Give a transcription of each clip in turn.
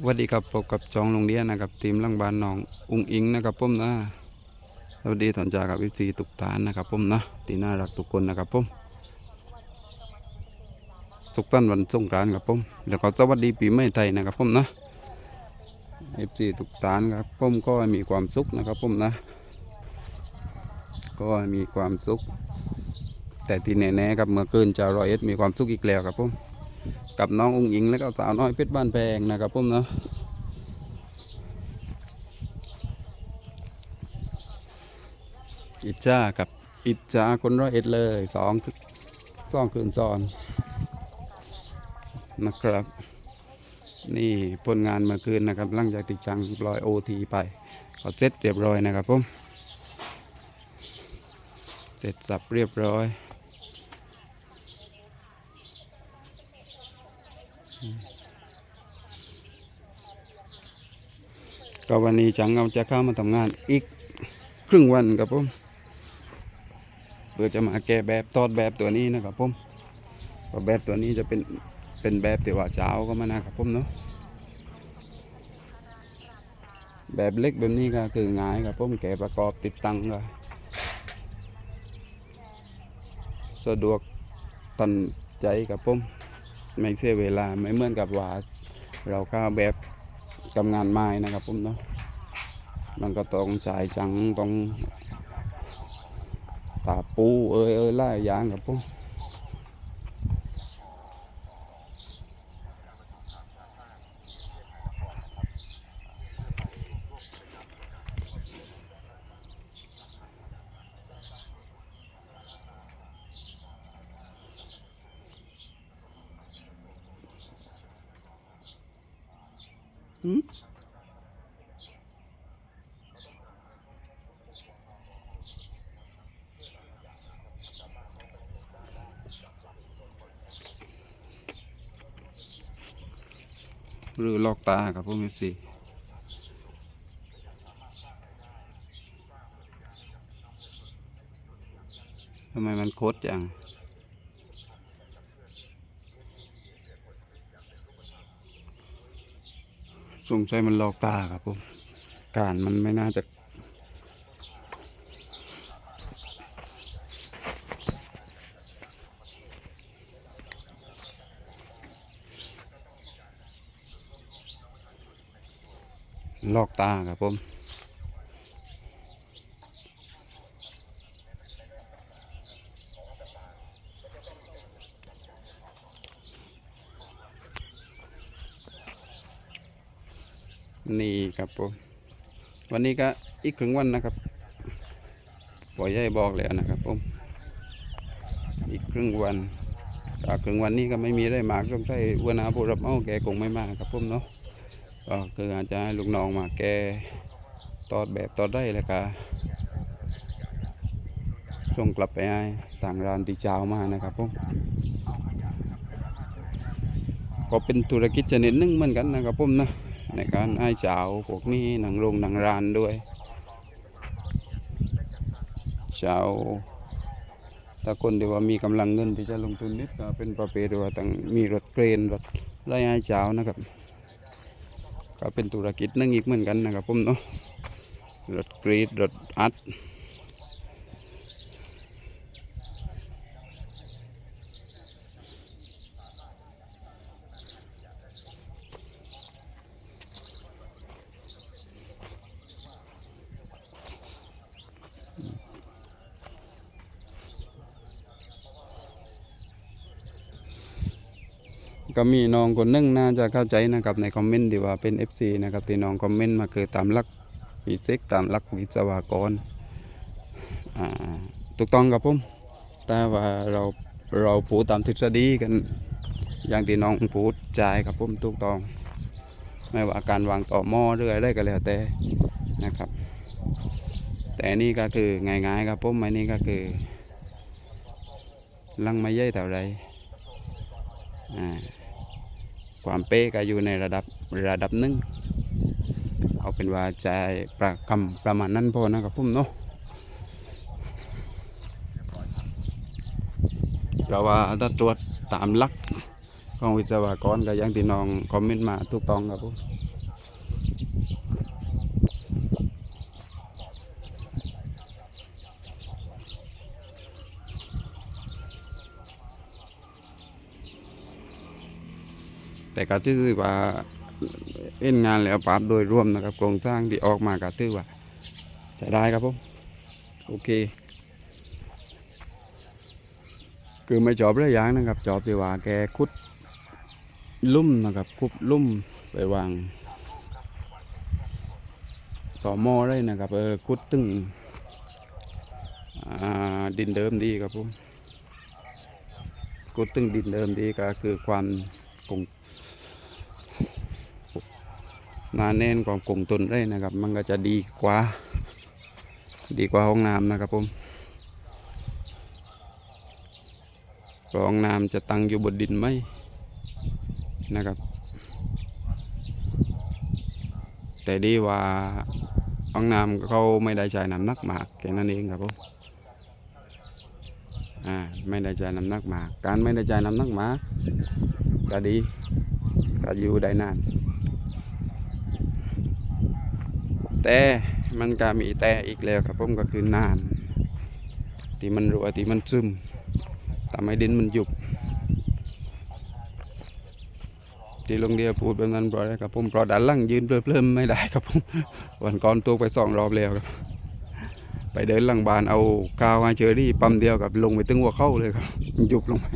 สวัสดีครับพบกับจองโรงเรียนนะครับทีมลังบานหนองอุงอิงนะครับผมนะสวัสดีถอนจากกับวิซีตุกฐานนะครับผมนะตีน่ารักทุกคนนะครับผมสุขสันต์วันสงกรานต์ครับผมแล้วก็สวัสดีปีใหม่ไทยนะครับผมนะเอฟซีตุกฐานครับผมก็มีความสุขนะครับผมนะ ก็มีความสุข แต่ที่แน่ๆครับเมื่อคืนจะรอยเอ็ดมีความสุขอีกแล้วครับผม กับน้ององค์หญิงแล้วก็สาวน้อยเพชรบ้านแพงนะครับผมเนาะอิจฉากับอิจฉาคนร้อยเอ็ดเลยสองสองคืนซ้อนนะครับ นี่ผลงานเมื่อคืนนะครับหลังจากติดจังปล่อยโอทีไปก็เสร็จเรียบร้อยนะครับผมเสร็จสับเรียบร้อย ก็วันนี้จังเอาจะเข้ามาทำงานอีกครึ่งวันครับผมเพื่อจะมาแก้แบบทอดแบบตัวนี้นะครับผมก็แบบตัวนี้จะเป็นเป็นแบบที่ว่าเจ้าก็มานะครับผมเนาะแบบเล็กแบบนี้ก็คือง่ายครับผมแกะประกอบติดตั้งก็สะดวกตันใจครับผม ไม่เสียเวลาไม่เหมือนกับว่าเราเข้าแบบทำงานไม้นะครับผมเนาะมันก็ต้องจ่ายจังต้องตาปูเอ้ยเอ้ยไล่ยางครับผม หืมหรือลอกตาครับผมสิทำไมมันโคตรจัง สงสัยมันลอกตาครับผมการมันไม่น่าจะลอกตาครับผม นี่ครับผมวันนี้ก็อีกครึ่งวันนะครับปล่อยใหญ่บอกแล้วนะครับผมอีกครึ่งวันก็ครึ่งวันนี้ก็ไม่มีได้มากต้องใช้วันาผู้รับเอาแกคงไม่มาครับผมเนาะก็คืออาจจะให้ลูกน้องมาแกตอดแบบตอดได้แล้วก็ส่งกลับไปให้ต่างร้านที่เจ้ามานะครับผมก็เป็นธุรกิจชนิดหนึงเหมือนกันนะครับผมนะ ในการให้เจ้าพวกนี้หนังโรงหนังร้านด้วยเจ้าถ้าคนที่ว่ามีกำลังเงินที่จะลงทุนนิดก็เป็นประเภทว่าต้องมีรถเครนรถไล่ให้เจ้านะครับก็เป็นธุรกิจนึงอีกเหมือนกันนะครับผมเนาะรถกรีดรถอัด ก็มีน้องคนหนึงน่าจะเข้าใจนะครับในคอมเมนต์ที่ว่าเป็น FC นะครับที่น้องคอมเมนต์มาคือตามหลักฟิสิกตามหลักวิศวกรถูกต้องครับผมแต่ว่าเราเราพูดตามทฤษฎีกัน อย่างที่น้องพูดใจครับผมถูกต้องไม่ว่าการวางต่อหม้อหรืออะไรก็แล้วแต่นะครับ แต่นี่ก็คือง่ายๆครับผมอันนี้ก็คือ ลังไม่ใหญ่เท่าไรอ่า ความเป๊ะก็อยู่ในระดับระดับหนึ่งเอาเป็นว่าใจประคำประมาณนั้นพอนะครับพุ่มเนาะเราว่าถ้าตรวจตามหลักของวิศวกรก็ยังที่น้องคอมเมนต์มาถูกต้องครับผม แต่ก็ถือว่าเอ็นงานแล้วปราบโดยรวมนะครับโครงสร้างที่ออกมาก็ถือว่าใช้ได้ครับผมโอเค คือไม่จอบเรื่อยางนะครับ จอบที่ว่าแกคุดลุ่มนะครับคุดลุ่มไปวางต่อหม้อได้นะครับเออคุดตึงดินเดิมดีครับผมคุดตึงดินเดิมดีก็คือความ คงหนาแน่นความคงทนได้นะครับ มันก็จะดีกว่า ดีกว่าห้องน้ำนะครับผมรองน้ำจะตั้งอยู่บนดินไหมนะครับแต่ดีว่าห้องน้ำเขาไม่ได้ใช้น้ำหนักมากแค่นั้นเองครับผมอ่าไม่ได้ใช้น้ำหนักมาก การไม่ได้ใช้น้ำหนักมาก ก็ดีก็อยู่ได้นาน แต่มันก็มีแต่อีกแล้วครับผมก็คือน้ำที่มันรั่วที่มันซึมทำให้ดินมันหยุบที่ลงเดียพูดแบบนั้นเพรอะไรครับผมเพราะด้านหล่งยืนเปลิ้มๆไม่ได้ครับผมวันก่อนตัวไปสองรอบแล้วครับ ไปเดินหลังบานเอากาวมาเจอรี่ปั๊มเดียวกับลงไปตึงหัวเข้าเลยครับมันยุบลงไป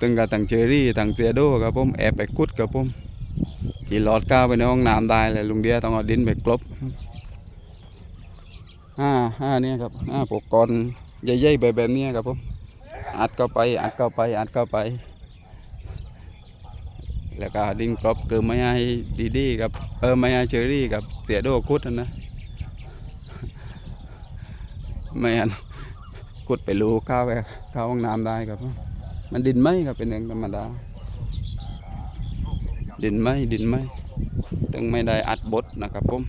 ตึงกับตังเจอรี่ตังเซียโดครับผมแอบไปกุดครับผมขี่หลอดก้าวไปในห้องน้ำได้เลยลุงเดียต้องเอาดินไปกลบห้าห้าเนี่ยครับห้าปกกรณ์ใหญ่ๆแบบแบบนี้ครับผมอัดเข้าไปอัดเข้าไปอัดเข้าไป แล้วก็ดิ้งกรอบคือไม่ให้ดีดีๆกับเออไม่ให้เชอรี่กับเสียโดกุดนั่นะไม่อันกุดไปรูเข้าวไปเข้าห้องน้ำได้ครับ มันดินไหมครับเป็นเรื่องธรรมดา ดินไหมดินไหมตึงไม่ได้อัดบดนะครับผม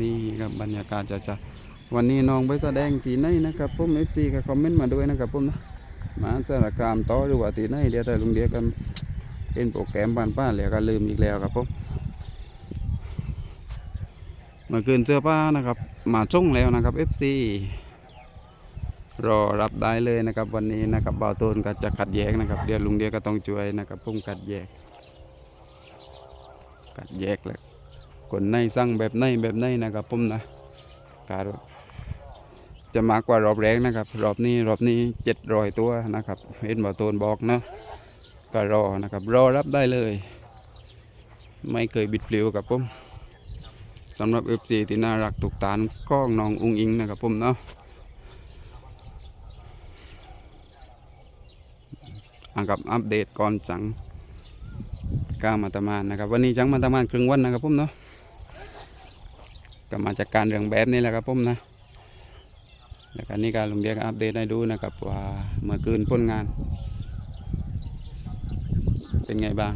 นี่ครับบรรยากาศจะจะวันนี้น้องไปแสดงที่ไหนนะครับผมเอฟซีก็คอมเมนต์มาด้วยนะครับผมนะ มาสารกรามต่อหรือว่าที่ไหนเดี๋ยวแต่ลุงเดียวกันเป็นโปรแกรมบ้านป้าแล้วก็ลืมอีกแล้วครับผมเมื่อคืนเสื้อผ้านะครับ มาส่งแล้วนะครับเอฟซีรอรับได้เลยนะครับวันนี้นะครับบ่าวตูนก็จะขัดแยกนะครับ เดี๋ยวลุงเดียวก็ต้องช่วยนะครับผมขัดแยกขัดแยกแล้วคนในสั่งแบบในแบบในนะครับผมนะการ จะมากกว่ารอบแรกนะครับ รอบนี้รอบนี้เจ็ดรอยตัวนะครับเห็นบ่าวโตนบอกเนาะก็รอนะครับ รอรับได้เลย ไม่เคยบิดเปลิวกับผมสำหรับ FC ที่น่ารักตุกตานก้องน้องอุ้งอิงนะครับผมเนาะอะกับอัปเดตก่อนจังก้ามาตะมานนะครับ วันนี้จังมาตะมานครึ่งวันนะครับผมเนาะก็มาจากการเรื่องแบบนี้แหละครับผมนะ แล้วก็นี่การลงเรียกอัปเดตให้ดูนะครับว่าเมื่อคืนพ้นงาน เป็นไงบ้าง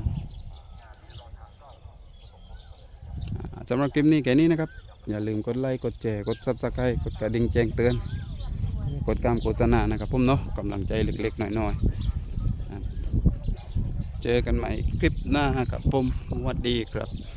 สำหรับคลิปนี้แค่นี้นะครับ อย่าลืมกดไลค์กดแชร์กดซับสไครต์กดกระดิ่งแจ้งเตือน กดการโฆษณานะครับผมเนาะกำลังใจเล็กๆน้อยๆเจอกันใหม่คลิปหน้าครับผมสวัสดีครับ